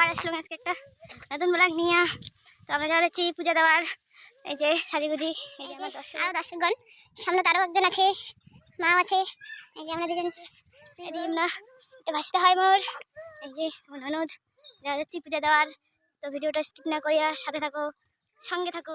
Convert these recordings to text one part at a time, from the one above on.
আবার আসলাম আজকে একটা নতুন ব্লগ নিয়ে তো আমরা যাওয়া যাচ্ছি পূজা দেওয়ার এই যে সাজিগুজি এই যে আরও দর্শকগণ সামনে তো একজন আছে মাও আছে এই যে আমরা দুজন ভাসতে হয় মোর এই যে আমার ননদ যাওয়া যাচ্ছি পূজা দেওয়ার তো ভিডিওটা স্কিপ না করিয়া সাথে থাকো সঙ্গে থাকো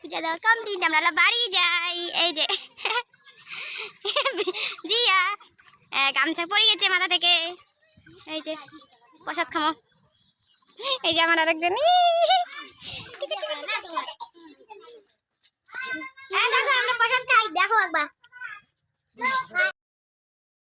পূজা দেওয়া কমপ্লিট আমরা হলো বাড়ি যাই এই যে জিয়া গামছা পড়ে গেছে মাথা থেকে এই যে প্রসাদ খামো। এই যে আমার আরেকজন হ্যাঁ দেখো